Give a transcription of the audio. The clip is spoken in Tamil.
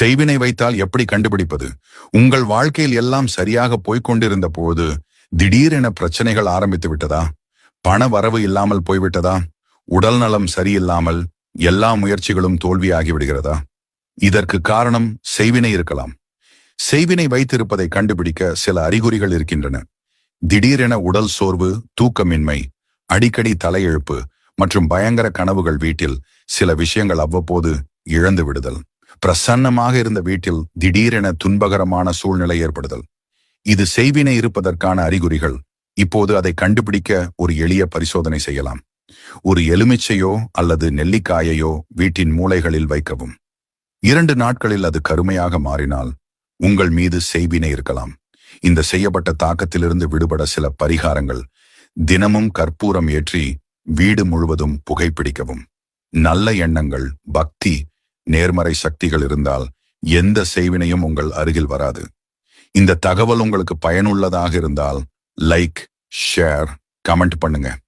செய்வினை வைத்தால் எப்படி கண்டுபிடிப்பது? உங்கள் வாழ்க்கையில் எல்லாம் சரியாக போய்கொண்டிருந்த போது திடீரென பிரச்சனைகள் ஆரம்பித்து விட்டதா? பண வரவு இல்லாமல் போய்விட்டதா? உடல் நலம் சரியில்லாமல் எல்லா முயற்சிகளும் தோல்வியாகிவிடுகிறதா இதற்கு காரணம் செய்வினை இருக்கலாம். செய்வினை வைத்திருப்பதை கண்டுபிடிக்க சில அறிகுறிகள் இருக்கின்றன. திடீரென உடல் சோர்வு தூக்கமின்மை அடிக்கடி தலையெழுப்பு மற்றும் பயங்கர கனவுகள் வீட்டில் சில விஷயங்கள் அவ்வப்போது இழந்து விடுதல். பிரசன்னமாக இருந்த வீட்டில் திடீரென துன்பகரமான சூழ்நிலை ஏற்படுதல். இது செய்வினை இருப்பதற்கான அறிகுறிகள். இப்போது அதை கண்டுபிடிக்க ஒரு எளிய பரிசோதனை செய்யலாம். ஒரு எலுமிச்சையோ அல்லது நெல்லிக்காயையோ வீட்டின் மூளைகளில் வைக்கவும். இரண்டு நாட்களில் அது கருமையாக மாறினால் உங்கள் மீது செய்வினை இருக்கலாம். இந்த செய்யப்பட்ட தாக்கத்திலிருந்து விடுபட சில பரிகாரங்கள். தினமும் கற்பூரம் ஏற்றி வீடு முழுவதும் புகைப்பிடிக்கவும். நல்ல எண்ணங்கள் பக்தி நேர்மறை சக்திகள் இருந்தால் எந்த செய்வினையும் உங்கள் அருகில் வராது. இந்த தகவல் உங்களுக்கு பயனுள்ளதாக இருந்தால் லைக் ஷேர் கமெண்ட் பண்ணுங்க.